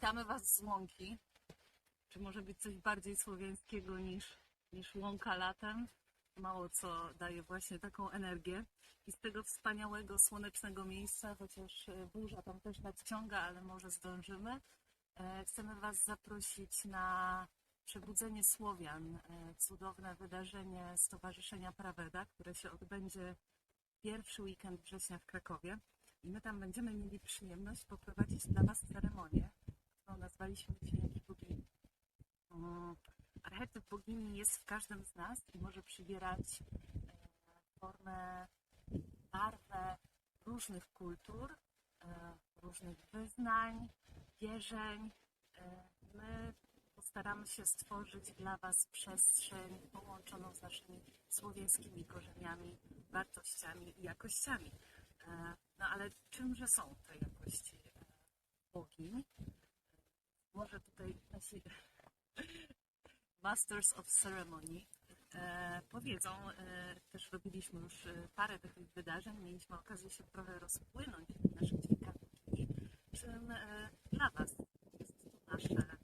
Witamy Was z łąki. Czy może być coś bardziej słowiańskiego niż, niż łąka latem? Mało co daje właśnie taką energię. I z tego wspaniałego, słonecznego miejsca, chociaż e, burza tam też nadciąga, ale może zdążymy, e, chcemy Was zaprosić na Przebudzenie Słowian, e, cudowne wydarzenie Stowarzyszenia Praweda, które się odbędzie pierwszy weekend września w Krakowie. I my tam będziemy mieli przyjemność poprowadzić dla Was ceremonię, Dźwięki Bogini. Archetyp bogini jest w każdym z nas i może przybierać e, formę, barwę różnych kultur, e, różnych wyznań, wierzeń. E, My postaramy się stworzyć dla Was przestrzeń połączoną z naszymi słowiańskimi korzeniami, wartościami i jakościami. No ale czymże są te jakości bogiń? Może tutaj nasi Masters of Ceremony e, powiedzą, e, też robiliśmy już e, parę takich wydarzeń, mieliśmy okazję się trochę rozpłynąć w naszych dźwiękach. Czym e, dla Was jest to nasze,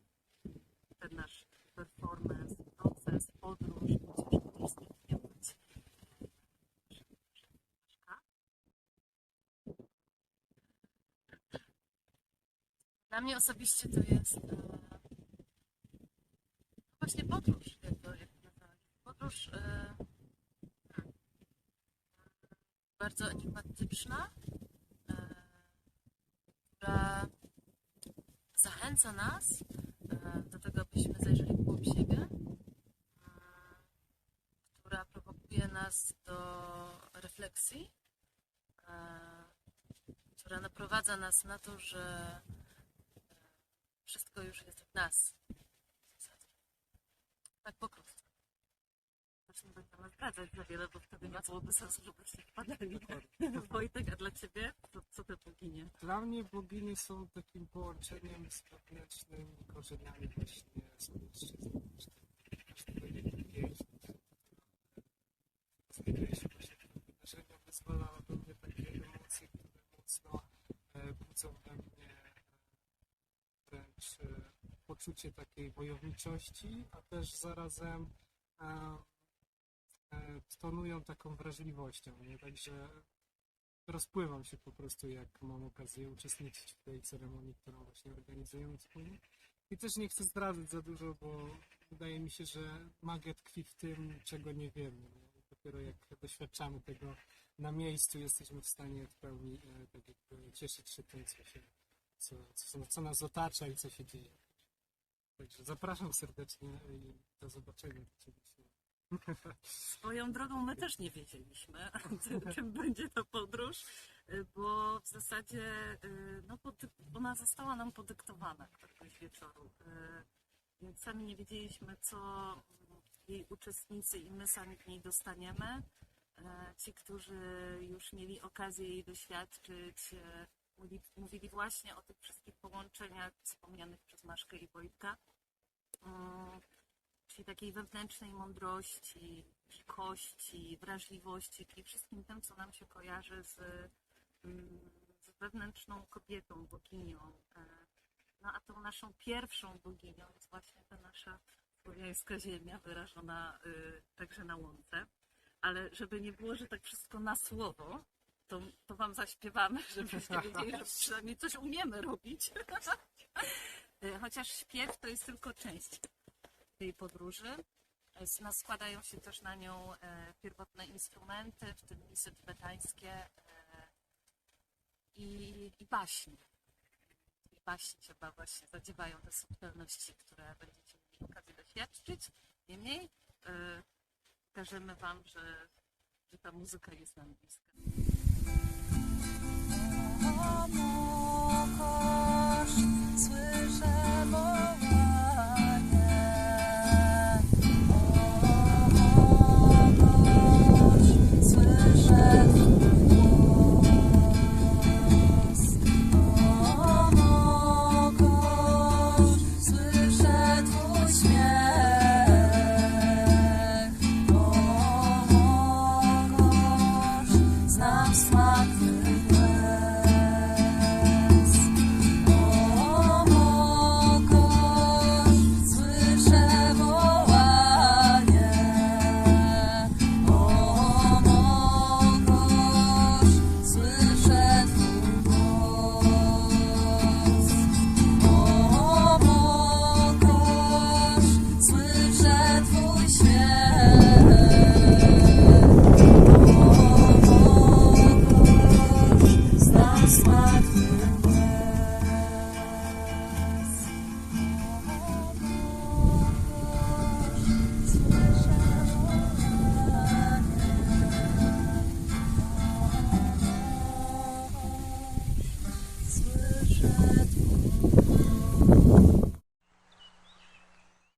ten nasz performance, proces, podróż, chociaż też z tym nie być. Dla mnie osobiście to jest e, właśnie podróż, jak to, jak. Podróż e, hmm, bardzo enigmatyczna, e, która zachęca nas e, do tego, abyśmy zajrzeli głąb siebie, e, która prowokuje nas do refleksji, e, która naprowadza nas na to, że wszystko już jest w nas. w zasadzie. Tak po prostu. Też nie będziemy zdradzać za wiele, bo wtedy nie byłoby sensu, żebyście wpadali. Wojtek, a dla Ciebie? Co, co te boginie? Dla mnie bogini są takim połączeniem z wewnętrznymi korzeniami właśnie z mężczyzną. Piękniejsze. Znajduję właśnie wydarzenia wyzwalały we mnie takie emocje, które mocno e, budzą we mnie e, wręcz e, poczucie takiej wojowniczości, a też zarazem e, e, tonują taką wrażliwością. Nie? Także rozpływam się po prostu, jak mam okazję uczestniczyć w tej ceremonii, którą właśnie organizujemy wspólnie. I też nie chcę zdradzać za dużo, bo wydaje mi się, że magia tkwi w tym, czego nie wiemy. Dopiero jak doświadczamy tego na miejscu, jesteśmy w stanie w pełni e, tak cieszyć się tym, co, się, co, co, co nas otacza i co się dzieje. Także zapraszam serdecznie i do zobaczenia. Swoją drogą my też nie wiedzieliśmy, czym będzie ta podróż, y, bo w zasadzie y, no, ona została nam podyktowana któregoś wieczoru. y, Więc sami nie wiedzieliśmy, co jej uczestnicy i my sami w niej dostaniemy. E, Ci, którzy już mieli okazję jej doświadczyć, mówili, właśnie o tych wszystkich połączeniach wspomnianych przez Maszkę i Wojtka. Mm, czyli takiej wewnętrznej mądrości, dzikości, wrażliwości, czyli wszystkim tym, co nam się kojarzy z, mm, z wewnętrzną kobietą, boginią. E, No a tą naszą pierwszą boginią jest właśnie ta nasza słowiańska ziemia, wyrażona y, także na łące. Ale żeby nie było, że tak wszystko na słowo, to, to wam zaśpiewamy, żebyście wiedzieli, że przynajmniej coś umiemy robić. Y, Chociaż śpiew to jest tylko część tej podróży. Z- No, składają się też na nią e, pierwotne instrumenty, w tym misy tybetańskie e, i, i baśni. I baśni chyba właśnie zadziewają te subtelności, które będziecie mieli okazję doświadczyć. Niemniej e, pokażemy Wam, że, że ta muzyka jest nam bliska. Amor smart.